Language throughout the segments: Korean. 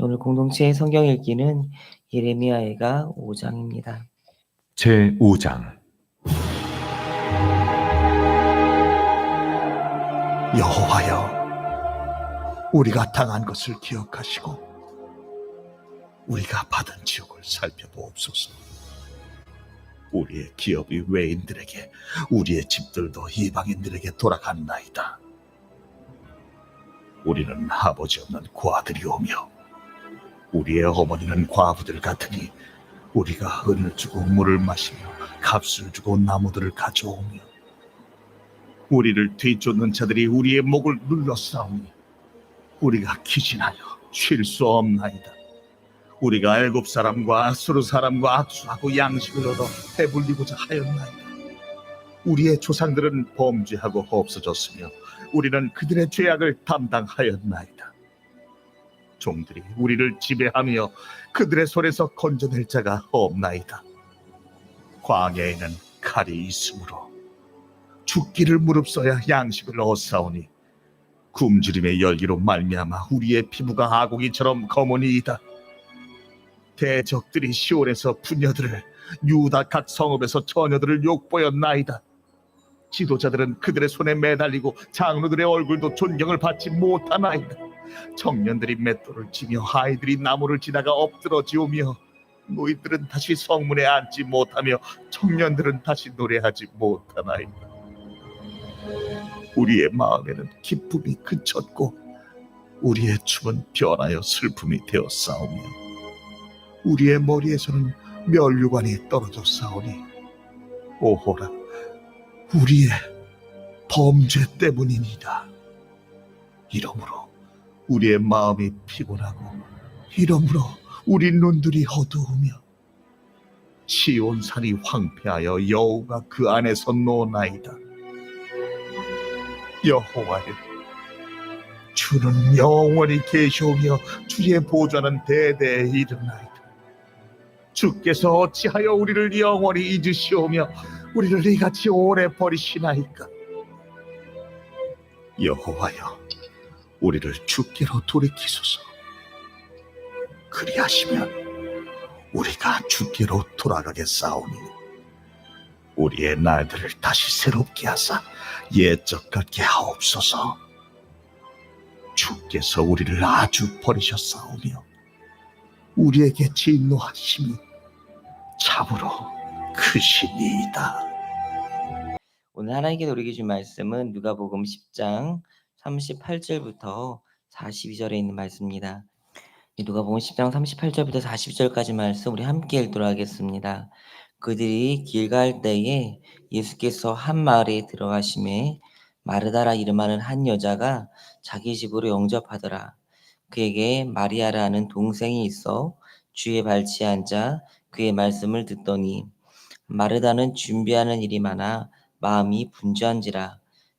오늘 공동체의 성경 읽기는 예레미야해가 5장입니다. 제 5장 여호와여, 우리가 당한 것을 기억하시고 우리가 받은 지옥을 살펴보옵소서. 우리의 기업이 외인들에게, 우리의 집들도 이방인들에게 돌아갔나이다. 우리는 아버지 없는 고아들이 오며 우리의 어머니는 과부들 같으니 우리가 은을 주고 물을 마시며 값을 주고 나무들을 가져오며 우리를 뒤쫓는 자들이 우리의 목을 눌러 싸우니 우리가 기진하여 쉴 수 없나이다. 우리가 일곱 사람과 수르 사람과 악수하고 양식을 얻어 배불리고자 하였나이다. 우리의 조상들은 범죄하고 없어졌으며 우리는 그들의 죄악을 담당하였나이다. 종들이 우리를 지배하며 그들의 손에서 건져낼 자가 없나이다. 광야에는 칼이 있으므로 죽기를 무릅써야 양식을 얻사오니 굶주림의 열기로 말미암아 우리의 피부가 아고기처럼 검으니이다. 대적들이 시온에서 부녀들을 유다 각 성읍에서 처녀들을 욕보였나이다. 지도자들은 그들의 손에 매달리고 장로들의 얼굴도 존경을 받지 못하나이다. 청년들이 맷돌을 치며 아이들이 나무를 지다가 엎드러지오며 노인들은 다시 성문에 앉지 못하며 청년들은 다시 노래하지 못하나이다. 우리의 마음에는 기쁨이 그쳤고 우리의 춤은 변하여 슬픔이 되어 싸우며 우리의 머리에서는 멸류관이 떨어져 싸우니 오호라 우리의 범죄 때문이니이다. 이러므로 우리의 마음이 피곤하고 이러므로 우리 눈들이 어두우며 시온산이 황폐하여 여호가 그 안에서 노나이다. 여호와여 주는 영원히 계시오며 주의 보좌는 대대에 이르나이다. 주께서 어찌하여 우리를 영원히 잊으시오며 우리를 이같이 오래 버리시나이까 여호와여 우리를 주께로 돌이키소서 그리하시면 우리가 주께로 돌아가겠사오니 우리의 날들을 다시 새롭게 하사 옛적 같게 하옵소서 주께서 우리를 아주 버리셨사오며 우리에게 진노하심이 참으로 크시니이다. 오늘 하나님께 준 말씀은 누가복음 10장 38절부터 42절에 있는 말씀입니다. 이 누가복음 10장 38절부터 42절까지 말씀 우리 함께 읽도록 하겠습니다. 그들이 길 갈 때에 예수께서 한 마을에 들어가심에 마르다라 이름하는 한 여자가 자기 집으로 영접하더라. 그에게 마리아라는 동생이 있어 주의 발치에 앉아 그의 말씀을 듣더니 마르다는 준비하는 일이 많아 마음이 분주한지라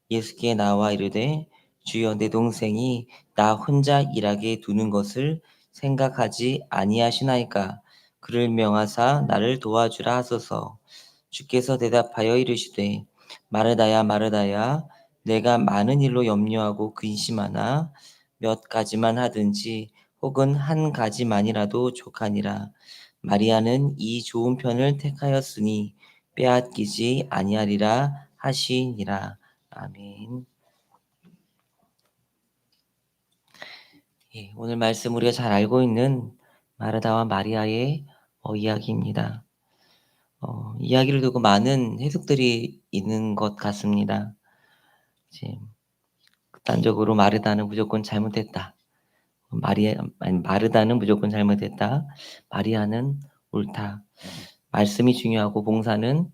예수께 나와 이르되 주여 내 동생이 나 혼자 일하게 두는 것을 생각하지 아니하시나이까 그를 명하사 나를 도와주라 하소서 주께서 대답하여 이르시되 마르다야 마르다야 내가 많은 일로 염려하고 근심하나 몇 가지만 하든지 혹은 한 가지만이라도 족하니라 마리아는 이 좋은 편을 택하였으니 빼앗기지 아니하리라 하시니라. 아멘. 예, 오늘 말씀 우리가 잘 알고 있는 마르다와 마리아의 어, 이야기입니다. 어, 이야기를 두고 많은 해석들이 있는 것 같습니다. 이제 극단적으로 마르다는 무조건 잘못했다. 마리아 아니 마르다는 무조건 잘못했다. 마리아는 옳다. 말씀이 중요하고 봉사는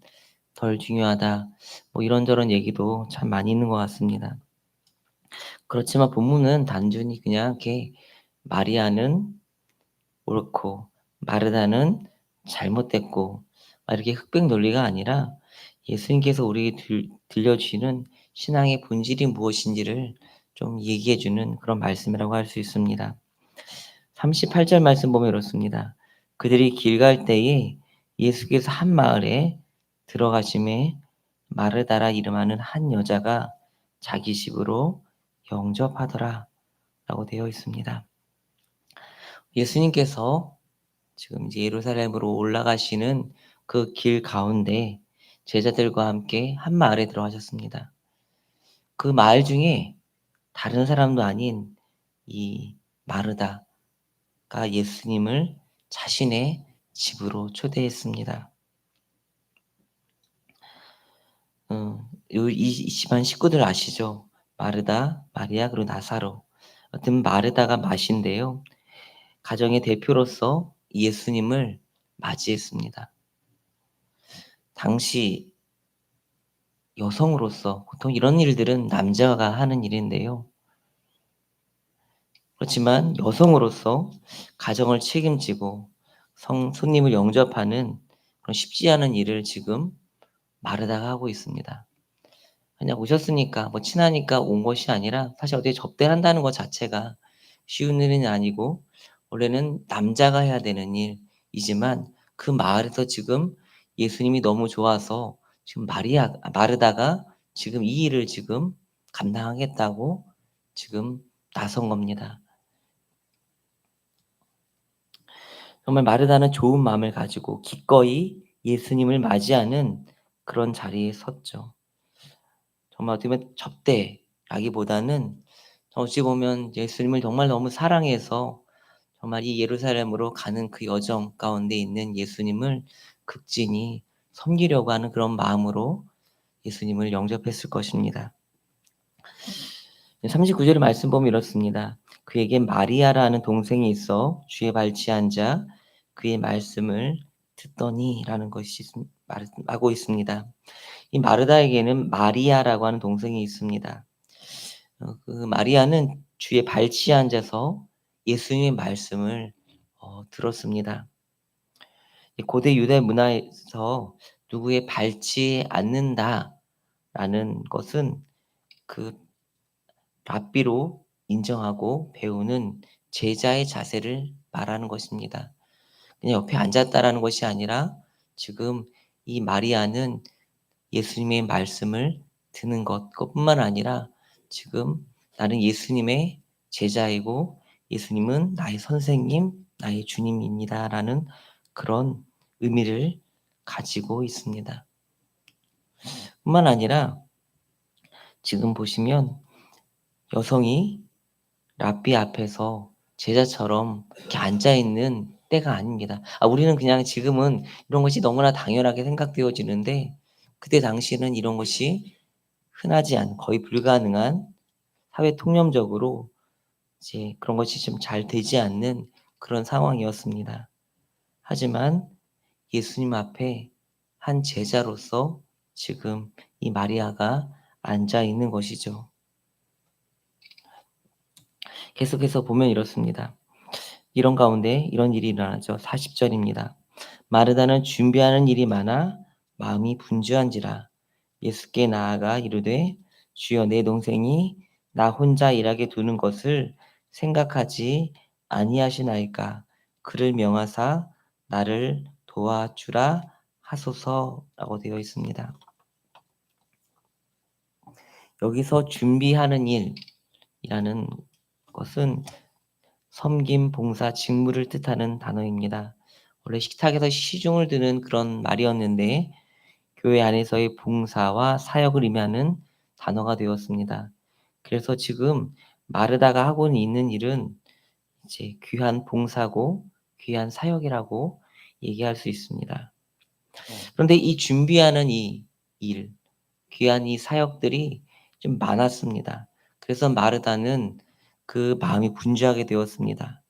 덜 중요하다. 뭐 이런저런 얘기도 참 많이 있는 것 같습니다. 그렇지만 본문은 단순히 그냥 이렇게 마리아는 옳고 마르다는 잘못됐고 막 이렇게 흑백 논리가 아니라 예수님께서 우리에게 들, 들려주시는 신앙의 본질이 무엇인지를 좀 얘기해주는 그런 말씀이라고 할 수 있습니다. 38절 말씀 보면 이렇습니다. 그들이 길 갈 때에 예수께서 한 마을에 들어가심에 마르다라 이름하는 한 여자가 자기 집으로 영접하더라 라고 되어 있습니다. 예수님께서 지금 이제 예루살렘으로 올라가시는 그 길 가운데 제자들과 함께 한 마을에 들어가셨습니다. 그 마을 중에 다른 사람도 아닌 이 마르다가 예수님을 자신의 집으로 초대했습니다. 음, 이 집안 식구들 아시죠? 마르다, 마리아, 그리고 나사로. 어떤 마르다가 마신데요. 가정의 대표로서 예수님을 맞이했습니다. 당시 여성으로서 보통 이런 일들은 남자가 하는 일인데요. 그렇지만 여성으로서 가정을 책임지고 성, 손님을 영접하는 그런 쉽지 않은 일을 지금 마르다가 하고 있습니다. 그냥 오셨으니까 뭐 친하니까 온 것이 아니라 사실 어떻게 접대를 한다는 것 자체가 쉬운 일은 아니고 원래는 남자가 해야 되는 일이지만 그 마을에서 지금 예수님이 너무 좋아서 지금 마리아 마르다가 지금 이 일을 지금 감당하겠다고 지금 나선 겁니다. 정말 마르다는 좋은 마음을 가지고 기꺼이 예수님을 맞이하는 그런 자리에 섰죠. 정말 어떻게 보면 접대라기보다는 어찌 보면 예수님을 정말 너무 사랑해서 정말 이 예루살렘으로 가는 그 여정 가운데 있는 예수님을 극진히 섬기려고 하는 그런 마음으로 예수님을 영접했을 것입니다. 39절의 말씀 보면 이렇습니다. 그에게 마리아라는 동생이 있어 주의 발치에 앉아 그의 말씀을 듣더니라는 것이 있- 말하고 있습니다. 이 마르다에게는 마리아라고 하는 동생이 있습니다. 어, 그 마리아는 주의 발치에 앉아서 예수님의 말씀을 어, 들었습니다. 이 고대 유대 문화에서 누구의 발치에 앉는다라는 것은 그 랍비로 인정하고 배우는 제자의 자세를 말하는 것입니다. 그냥 옆에 앉았다라는 것이 아니라 지금 이 마리아는 예수님의 말씀을 듣는 것, 그것뿐만 아니라 지금 나는 예수님의 제자이고 예수님은 나의 선생님, 나의 주님입니다라는 그런 의미를 가지고 있습니다. 뿐만 아니라 지금 보시면 여성이 랍비 앞에서 제자처럼 이렇게 앉아 있는 때가 아닙니다. 아, 우리는 그냥 지금은 이런 것이 너무나 당연하게 생각되어지는데 그때 당시에는 이런 것이 흔하지 않, 거의 불가능한 사회 통념적으로 이제 그런 것이 좀 잘 되지 않는 그런 상황이었습니다. 하지만 예수님 앞에 한 제자로서 지금 이 마리아가 앉아 있는 것이죠. 계속해서 보면 이렇습니다. 이런 가운데 이런 일이 일어나죠. 40절입니다. 마르다는 준비하는 일이 많아 마음이 분주한지라 예수께 나아가 이르되 주여 내 동생이 나 혼자 일하게 두는 것을 생각하지 아니하시나이까 그를 명하사 나를 도와주라 하소서라고 되어 있습니다. 여기서 준비하는 일이라는 것은 섬김, 봉사, 직무를 뜻하는 단어입니다. 원래 식탁에서 시중을 드는 그런 말이었는데 교회 안에서의 봉사와 사역을 의미하는 단어가 되었습니다. 그래서 지금 마르다가 하고 있는 일은 이제 귀한 봉사고 귀한 사역이라고 얘기할 수 있습니다. 그런데 이 준비하는 이 일, 귀한 이 사역들이 좀 많았습니다. 그래서 마르다는 그 마음이 분주하게 되었습니다.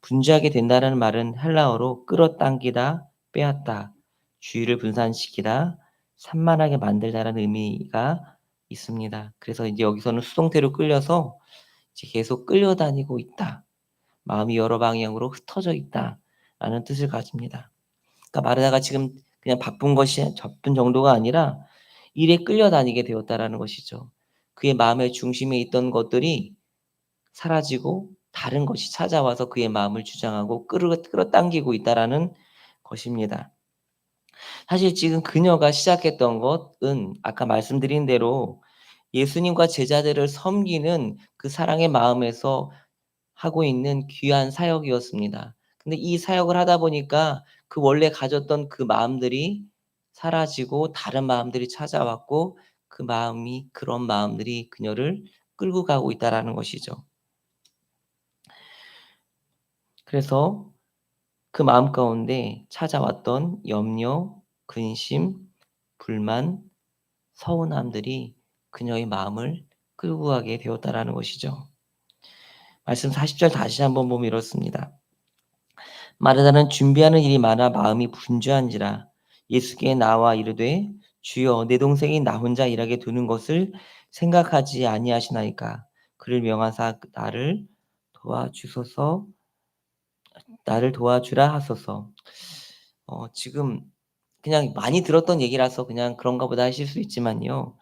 분주하게 된다는 말은 헬라어로 끌어당기다, 빼앗다, 주의를 분산시키다, 산만하게 만들다라는 의미가 있습니다. 그래서 이제 여기서는 수동태로 끌려서 이제 계속 끌려다니고 있다. 마음이 여러 방향으로 흩어져 있다 라는 뜻을 가집니다. 그러니까 마르다가 지금 그냥 바쁜 것이 바쁜 정도가 아니라 일에 끌려다니게 되었다라는 것이죠. 그의 마음의 중심에 있던 것들이 사라지고 다른 것이 찾아와서 그의 마음을 주장하고 끌어, 끌어당기고 있다라는 것입니다. 사실 지금 그녀가 시작했던 것은 아까 말씀드린 대로 예수님과 제자들을 섬기는 그 사랑의 마음에서 하고 있는 귀한 사역이었습니다. 근데 이 사역을 하다 보니까 그 원래 가졌던 그 마음들이 사라지고 다른 마음들이 찾아왔고 그 마음이 그런 마음들이 그녀를 끌고 가고 있다라는 것이죠. 그래서 그 마음 가운데 찾아왔던 염려, 근심, 불만, 서운함들이 그녀의 마음을 끌고 가게 되었다라는 것이죠. 말씀 40절 다시 한번 보면 이렇습니다. 마르다는 준비하는 일이 많아 마음이 분주한지라 예수께 나와 이르되 주여 내 동생이 나 혼자 일하게 두는 것을 생각하지 아니하시나이까 그를 명하사 나를 도와주소서 나를 도와주라 하소서 어, 지금 그냥 많이 들었던 얘기라서 그냥 그런가 보다 하실 수 있지만요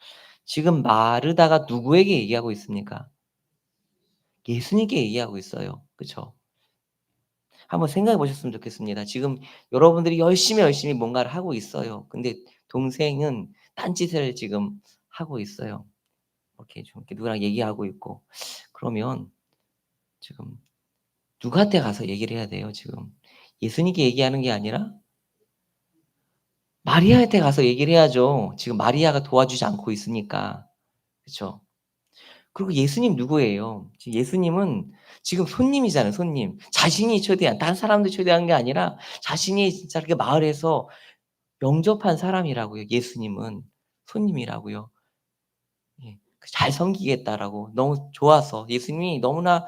지금 마르다가 누구에게 얘기하고 있습니까? 예수님께 얘기하고 있어요. 그쵸? 한번 생각해 보셨으면 좋겠습니다. 지금 여러분들이 열심히 열심히 뭔가를 하고 있어요. 근데 동생은 딴짓을 지금 하고 있어요. 이렇게 좀 이렇게 누구랑 얘기하고 있고 그러면 지금 누구한테 가서 얘기를 해야 돼요, 지금? 예수님께 얘기하는 게 아니라 마리아한테 가서 얘기를 해야죠. 지금 마리아가 도와주지 않고 있으니까. 그쵸? 그리고 예수님 누구예요? 예수님은 지금 손님이잖아요, 손님. 자신이 초대한, 딴 사람들 초대한 게 아니라 자신이 진짜 이렇게 마을에서 영접한 사람이라고요. 예수님은 손님이라고요. 예, 잘 섬기겠다라고 너무 좋아서 예수님이 너무나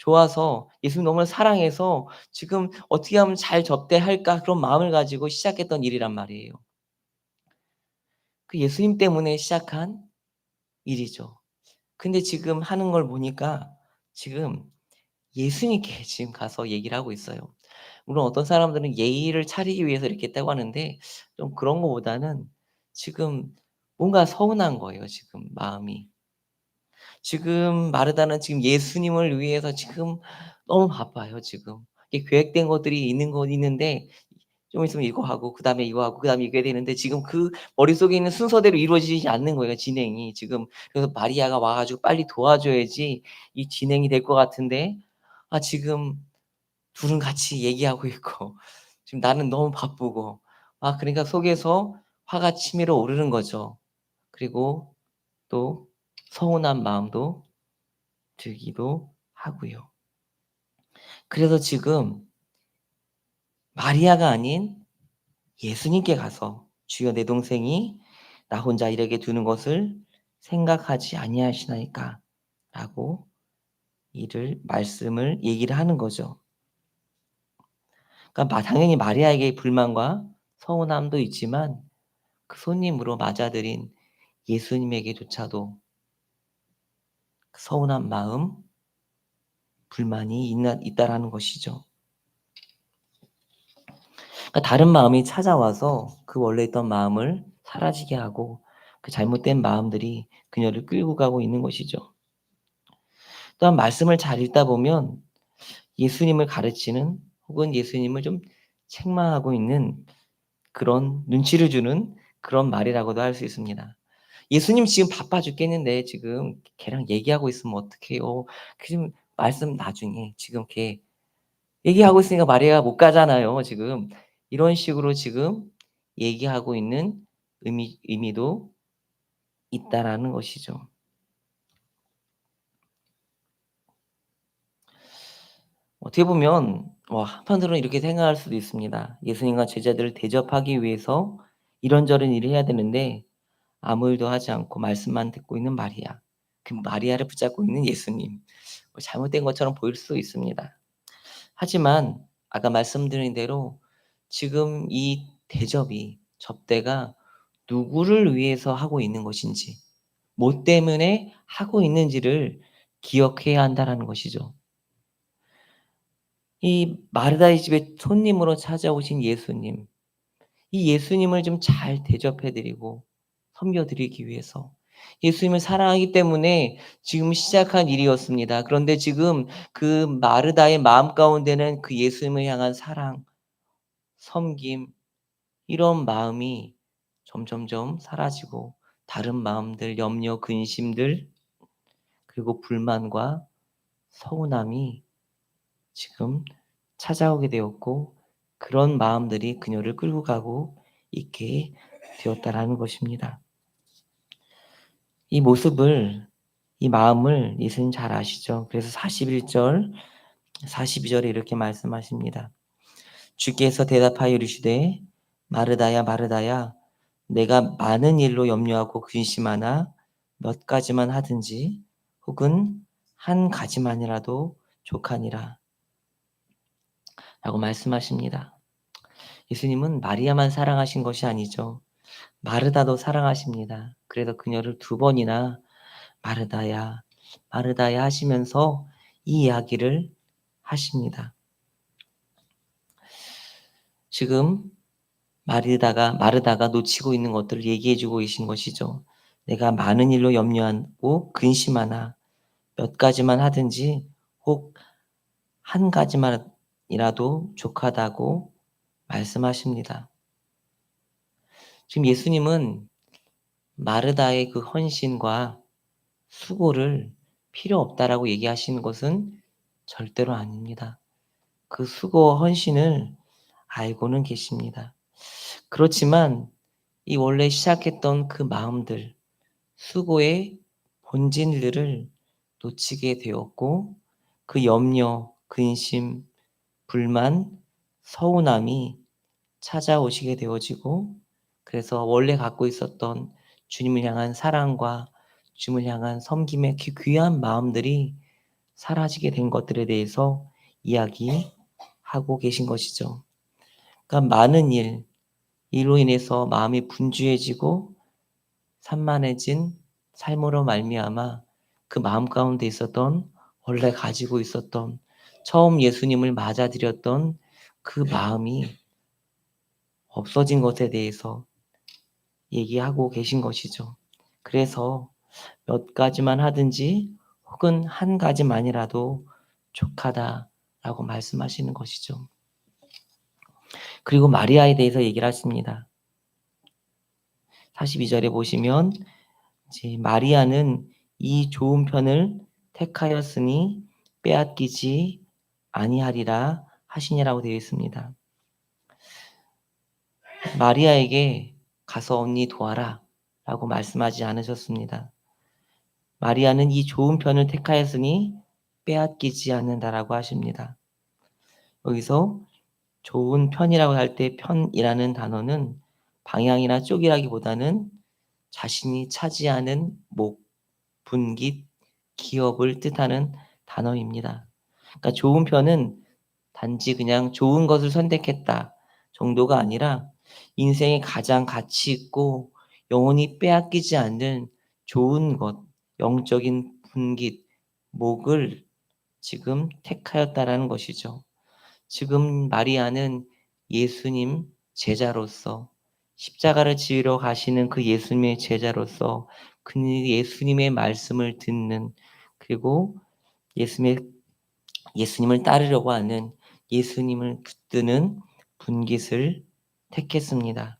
좋아서 예수님 너무나 사랑해서 지금 어떻게 하면 잘 접대할까 그런 마음을 가지고 시작했던 일이란 말이에요. 그 예수님 때문에 시작한 일이죠. 근데 지금 하는 걸 보니까 지금 예수님께 지금 가서 얘기를 하고 있어요. 물론 어떤 사람들은 예의를 차리기 위해서 이렇게 했다고 하는데 좀 그런 것보다는 지금 뭔가 서운한 거예요, 지금 마음이. 지금 마르다는 지금 예수님을 위해서 지금 너무 바빠요, 지금. 이게 계획된 것들이 있는 건 있는데 좀 있으면 이거 하고 그다음에 이거 하고 그다음에 이거 해야 되는데 지금 그 머릿속에 있는 순서대로 이루어지지 않는 거예요, 진행이. 지금 그래서 마리아가 와 가지고 빨리 도와줘야지 이 진행이 될 것 같은데 아 지금 둘은 같이 얘기하고 있고 지금 나는 너무 바쁘고 아 그러니까 속에서 화가 치밀어 오르는 거죠. 그리고 또 서운한 마음도 들기도 하고요. 그래서 지금 마리아가 아닌 예수님께 가서 주여 내 동생이 나 혼자 이렇게 두는 것을 생각하지 아니하시나이까 라고 이를 말씀을 얘기를 하는 거죠. 그러니까 마- 당연히 마리아에게 불만과 서운함도 있지만 그 손님으로 맞아들인 예수님에게조차도 그 서운한 마음, 불만이 있나, 있다라는 것이죠. 그러니까 다른 마음이 찾아와서 그 원래 있던 마음을 사라지게 하고 그 잘못된 마음들이 그녀를 끌고 가고 있는 것이죠. 또한 말씀을 잘 읽다 보면 예수님을 가르치는 혹은 예수님을 좀 책망하고 있는 그런 눈치를 주는 그런 말이라고도 할 수 있습니다. 예수님 지금 바빠 죽겠는데 지금 걔랑 얘기하고 있으면 어떡해요. 그 지금 말씀 나중에 지금 걔 얘기하고 있으니까 마리아가 못 가잖아요. 지금 이런 식으로 지금 얘기하고 있는 의미, 의미도 있다라는 것이죠. 어떻게 보면 와, 한편으로는 이렇게 생각할 수도 있습니다. 예수님과 제자들을 대접하기 위해서 이런저런 일을 해야 되는데 아무 일도 하지 않고 말씀만 듣고 있는 마리아. 그 마리아를 붙잡고 있는 예수님. 뭐 잘못된 것처럼 보일 수도 있습니다. 하지만 아까 말씀드린 대로 지금 이 대접이 접대가 누구를 위해서 하고 있는 것인지, 뭐 때문에 하고 있는지를 기억해야 한다라는 것이죠. 이 마르다의 집에 손님으로 찾아오신 예수님, 이 예수님을 좀 잘 대접해드리고 섬겨드리기 위해서 예수님을 사랑하기 때문에 지금 시작한 일이었습니다. 그런데 지금 그 마르다의 마음 가운데는 그 예수님을 향한 사랑, 섬김, 이런 마음이 점점점 사라지고 다른 마음들, 염려, 근심들, 그리고 불만과 서운함이 지금 찾아오게 되었고 그런 마음들이 그녀를 끌고 가고 있게 되었다라는 것입니다. 이 모습을 이 마음을 예수님 잘 아시죠? 그래서 41절 42절에 이렇게 말씀하십니다. 주께서 대답하여 이르시되 마르다야 마르다야 내가 많은 일로 염려하고 근심하나 몇 가지만 하든지 혹은 한 가지만이라도 족하니라 라고 말씀하십니다. 예수님은 마리아만 사랑하신 것이 아니죠. 마르다도 사랑하십니다. 그래서 그녀를 두 번이나 마르다야, 마르다야 하시면서 이 이야기를 하십니다. 지금 마르다가 마르다가 놓치고 있는 것들을 얘기해 주고 계신 것이죠. 내가 많은 일로 염려하고 근심하나 몇 가지만 하든지 혹 한 가지만이라도 족하다고 말씀하십니다. 지금 예수님은 마르다의 그 헌신과 수고를 필요 없다라고 얘기하시는 것은 절대로 아닙니다. 그 수고와 헌신을 알고는 계십니다. 그렇지만 이 원래 시작했던 그 마음들, 수고의 본질들을 놓치게 되었고 그 염려, 근심, 불만, 서운함이 찾아오시게 되어지고 그래서 원래 갖고 있었던 주님을 향한 사랑과 주님을 향한 섬김의 그 귀한 마음들이 사라지게 된 것들에 대해서 이야기하고 계신 것이죠. 그러니까 많은 일, 이로 인해서 마음이 분주해지고 산만해진 삶으로 말미암아 그 마음 가운데 있었던 원래 가지고 있었던 처음 예수님을 맞아들였던 그 마음이 없어진 것에 대해서 얘기하고 계신 것이죠. 그래서 몇 가지만 하든지 혹은 한 가지만이라도 족하다라고 말씀하시는 것이죠. 그리고 마리아에 대해서 얘기를 하십니다. 42절에 보시면 이제 마리아는 이 좋은 편을 택하였으니 빼앗기지 아니하리라 하시니라고 되어 있습니다. 마리아에게 가서 언니 도와라 라고 말씀하지 않으셨습니다. 마리아는 이 좋은 편을 택하였으니 빼앗기지 않는다라고 하십니다. 여기서 좋은 편이라고 할 때 편이라는 단어는 방향이나 쪽이라기보다는 자신이 차지하는 목, 분깃, 기업을 뜻하는 단어입니다. 그러니까 좋은 편은 단지 그냥 좋은 것을 선택했다 정도가 아니라 인생의 가장 가치 있고 영원히 빼앗기지 않는 좋은 것, 영적인 분깃, 목을 지금 택하였다라는 것이죠. 지금 마리아는 예수님 제자로서 십자가를 지으러 가시는 그 예수님의 제자로서 그 예수님의 말씀을 듣는 그리고 예수님의 예수님을 따르려고 하는 예수님을 붙드는 분깃을 택했습니다.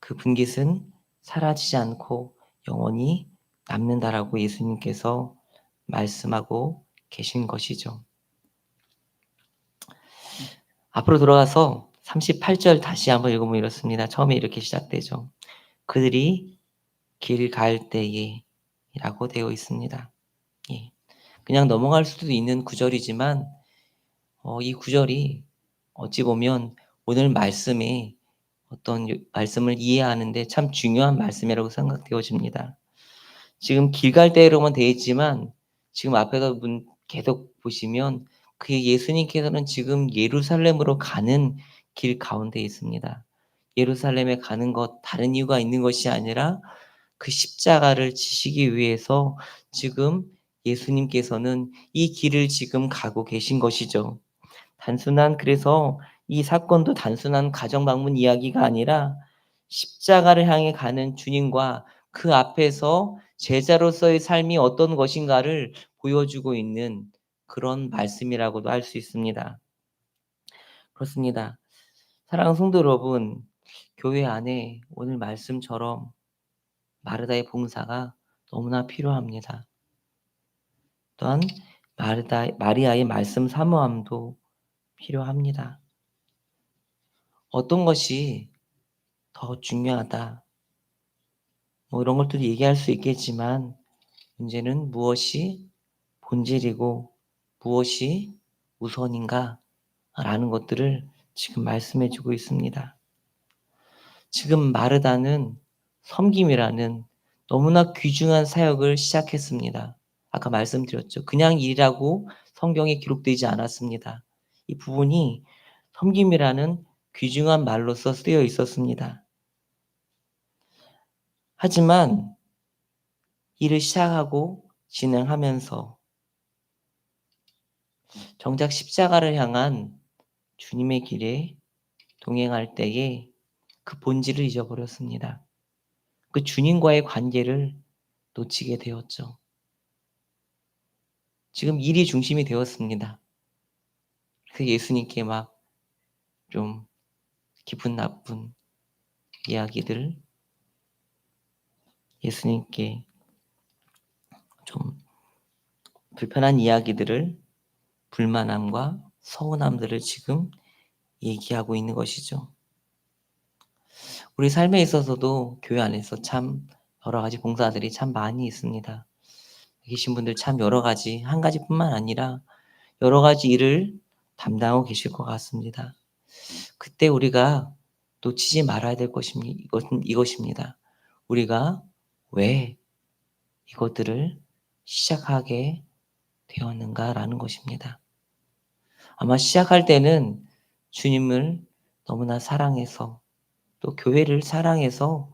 그 분깃은 사라지지 않고 영원히 남는다라고 예수님께서 말씀하고 계신 것이죠. 앞으로 돌아가서 38절 다시 한번 읽어보면 이렇습니다. 처음에 이렇게 시작되죠. 그들이 길 갈 때에 라고 되어 있습니다. 예. 그냥 넘어갈 수도 있는 구절이지만 어, 이 구절이 어찌 보면 오늘 말씀에 어떤 요- 말씀을 이해하는데 참 중요한 말씀이라고 생각되어집니다. 지금 길갈 때로만 되어 있지만 지금 앞에서 문 계속 보시면 그 예수님께서는 지금 예루살렘으로 가는 길 가운데 있습니다. 예루살렘에 가는 것 다른 이유가 있는 것이 아니라 그 십자가를 지시기 위해서 지금 예수님께서는 이 길을 지금 가고 계신 것이죠. 단순한 그래서 이 사건도 단순한 가정 방문 이야기가 아니라 십자가를 향해 가는 주님과 그 앞에서 제자로서의 삶이 어떤 것인가를 보여주고 있는 그런 말씀이라고도 할 수 있습니다. 그렇습니다. 사랑하는 성도 여러분, 교회 안에 오늘 말씀처럼 마르다의 봉사가 너무나 필요합니다. 또한 마르다, 마리아의 말씀 사모함도 필요합니다. 어떤 것이 더 중요하다. 뭐 이런 것들도 얘기할 수 있겠지만 문제는 무엇이 본질이고 무엇이 우선인가 라는 것들을 지금 말씀해 주고 있습니다. 지금 마르다는 섬김이라는 너무나 귀중한 사역을 시작했습니다. 아까 말씀드렸죠. 그냥 일이라고 성경에 기록되지 않았습니다. 이 부분이 섬김이라는 귀중한 말로서 쓰여 있었습니다. 하지만 일을 시작하고 진행하면서 정작 십자가를 향한 주님의 길에 동행할 때에 그 본질을 잊어버렸습니다. 그 주님과의 관계를 놓치게 되었죠. 지금 일이 중심이 되었습니다. 그래서 예수님께 막 좀 기분 나쁜 이야기들 예수님께 좀 불편한 이야기들을 불만함과 서운함들을 지금 얘기하고 있는 것이죠. 우리 삶에 있어서도 교회 안에서 참 여러 가지 봉사들이 참 많이 있습니다. 계신 분들 참 여러 가지, 한 가지뿐만 아니라 여러 가지 일을 담당하고 계실 것 같습니다. 그때 우리가 놓치지 말아야 될 것입니다. 이것입니다. 우리가 왜 이것들을 시작하게 되었는가라는 것입니다. 아마 시작할 때는 주님을 너무나 사랑해서 또 교회를 사랑해서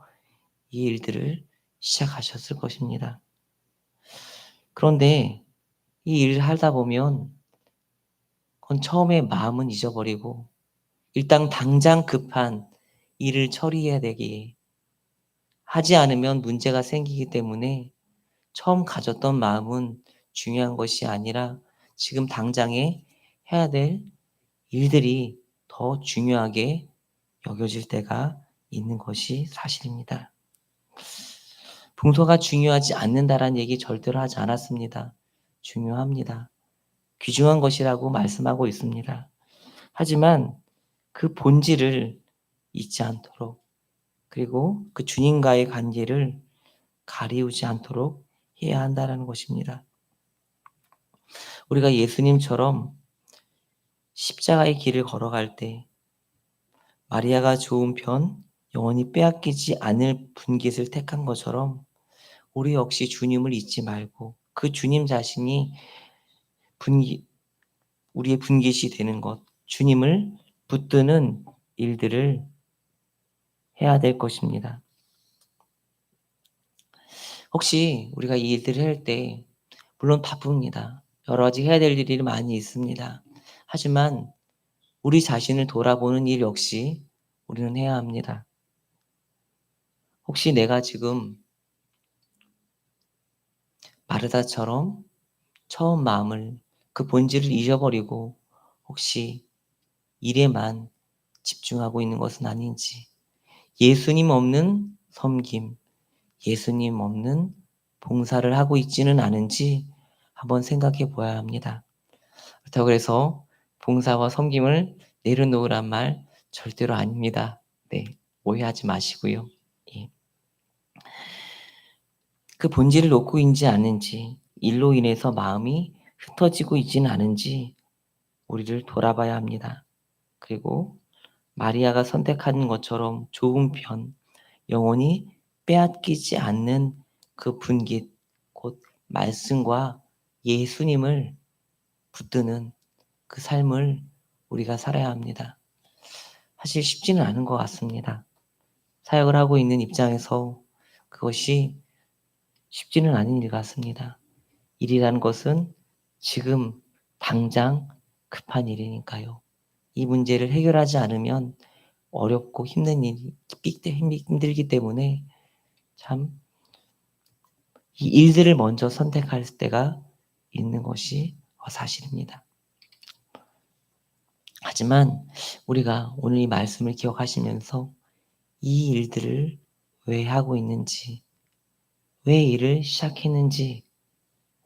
이 일들을 시작하셨을 것입니다. 그런데 이 일을 하다 보면 그건 처음에 마음은 잊어버리고 일단 당장 급한 일을 처리해야 되기에 하지 않으면 문제가 생기기 때문에 처음 가졌던 마음은 중요한 것이 아니라 지금 당장에 해야 될 일들이 더 중요하게 여겨질 때가 있는 것이 사실입니다. 봉사가 중요하지 않는다라는 얘기 절대로 하지 않았습니다. 중요합니다. 귀중한 것이라고 말씀하고 있습니다. 하지만 그 본질을 잊지 않도록 그리고 그 주님과의 관계를 가리우지 않도록 해야 한다는 것입니다. 우리가 예수님처럼 십자가의 길을 걸어갈 때 마리아가 좋은 편 영원히 빼앗기지 않을 분깃을 택한 것처럼 우리 역시 주님을 잊지 말고 그 주님 자신이 분기, 우리의 분깃이 되는 것, 주님을 붙드는 일들을 해야 될 것입니다. 혹시 우리가 이 일들을 할 때, 물론 바쁩니다. 여러 가지 해야 될 일이 많이 있습니다. 하지만 우리 자신을 돌아보는 일 역시 우리는 해야 합니다. 혹시 내가 지금 마르다처럼 처음 마음을 그 본질을 잊어버리고 혹시 일에만 집중하고 있는 것은 아닌지 예수님 없는 섬김, 예수님 없는 봉사를 하고 있지는 않은지 한번 생각해 보아야 합니다. 그렇다고 해서 봉사와 섬김을 내려놓으란 말 절대로 아닙니다. 네, 오해하지 마시고요. 예. 그 본질을 놓고 있지 않은지, 일로 인해서 마음이 흩어지고 있지는 않은지 우리를 돌아봐야 합니다. 그리고 마리아가 선택하는 것처럼 좋은 편, 영원히 빼앗기지 않는 그 분깃, 곧 말씀과 예수님을 붙드는 그 삶을 우리가 살아야 합니다. 사실 쉽지는 않은 것 같습니다. 사역을 하고 있는 입장에서 그것이 쉽지는 않은 일 같습니다. 일이라는 것은 지금 당장 급한 일이니까요. 이 문제를 해결하지 않으면 어렵고 힘든 일이 힘들기 때문에 참 이 일들을 먼저 선택할 때가 있는 것이 사실입니다. 하지만 우리가 오늘 이 말씀을 기억하시면서 이 일들을 왜 하고 있는지, 왜 일을 시작했는지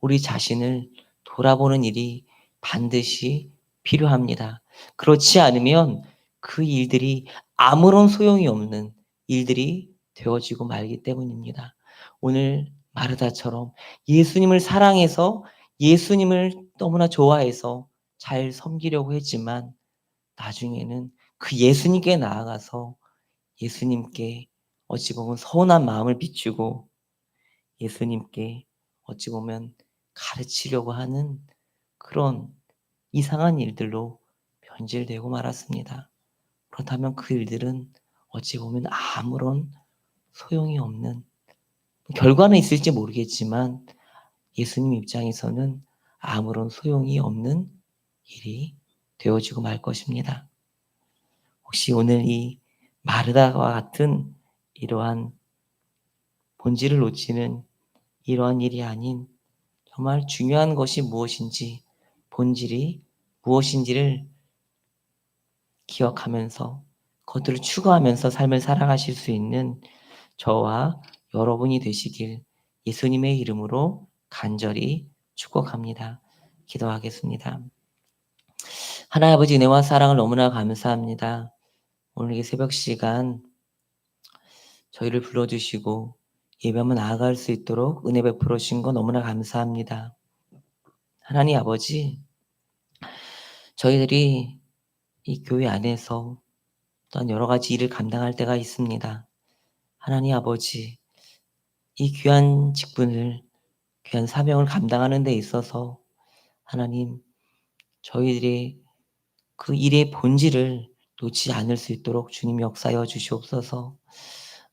우리 자신을 돌아보는 일이 반드시 필요합니다. 그렇지 않으면 그 일들이 아무런 소용이 없는 일들이 되어지고 말기 때문입니다. 오늘 마르다처럼 예수님을 사랑해서 예수님을 너무나 좋아해서 잘 섬기려고 했지만 나중에는 그 예수님께 나아가서 예수님께 어찌 보면 서운한 마음을 비추고 예수님께 어찌 보면 가르치려고 하는 그런 이상한 일들로 변질되고 말았습니다. 그렇다면 그 일들은 어찌 보면 아무런 소용이 없는 결과는 있을지 모르겠지만 예수님 입장에서는 아무런 소용이 없는 일이 되어지고 말 것입니다. 혹시 오늘 이 마르다와 같은 이러한 본질을 놓치는 이러한 일이 아닌 정말 중요한 것이 무엇인지 본질이 무엇인지를 기억하면서 그것들을 추구하면서 삶을 살아가실 수 있는 저와 여러분이 되시길 예수님의 이름으로 간절히 축복합니다. 기도하겠습니다. 하나님 아버지 은혜와 사랑을 너무나 감사합니다. 오늘 이 새벽 시간 저희를 불러주시고 예배하면 나아갈 수 있도록 은혜 베풀어 주신 거 너무나 감사합니다. 하나님 아버지, 저희들이 이 교회 안에서 또한 여러 가지 일을 감당할 때가 있습니다. 하나님 아버지, 이 귀한 직분을, 귀한 사명을 감당하는 데 있어서 하나님, 저희들의 그 일의 본질을 놓지 않을 수 있도록 주님 역사여 주시옵소서.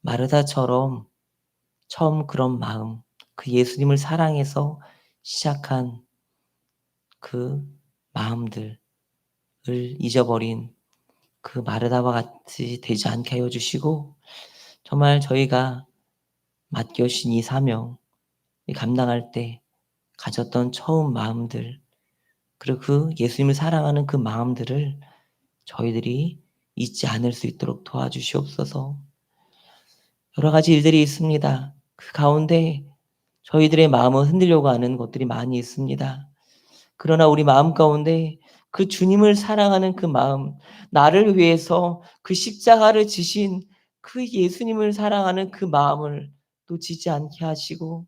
마르다처럼 처음 그런 마음, 그 예수님을 사랑해서 시작한 그 마음들을 잊어버린 그 마르다와 같이 되지 않게 하여 주시고 정말 저희가 맡겨주신 이 사명 이 감당할 때 가졌던 처음 마음들 그리고 그 예수님을 사랑하는 그 마음들을 저희들이 잊지 않을 수 있도록 도와주시옵소서. 여러 가지 일들이 있습니다. 그 가운데 저희들의 마음을 흔들려고 하는 것들이 많이 있습니다. 그러나 우리 마음 가운데 그 주님을 사랑하는 그 마음, 나를 위해서 그 십자가를 지신 그 예수님을 사랑하는 그 마음을 놓치지 않게 하시고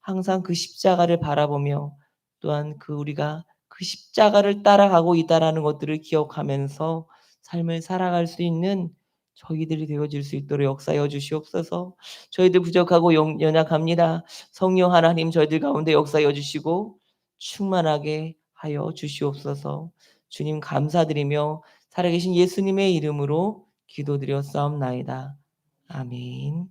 항상 그 십자가를 바라보며 또한 그 우리가 그 십자가를 따라가고 있다라는 것들을 기억하면서 삶을 살아갈 수 있는 저희들이 되어질 수 있도록 역사여 주시옵소서. 저희들 부족하고 용- 연약합니다. 성령 하나님 저희들 가운데 역사여 주시고 충만하게 하여 주시옵소서. 주님 감사드리며 살아계신 예수님의 이름으로 기도드려 싸움나이다. 아멘.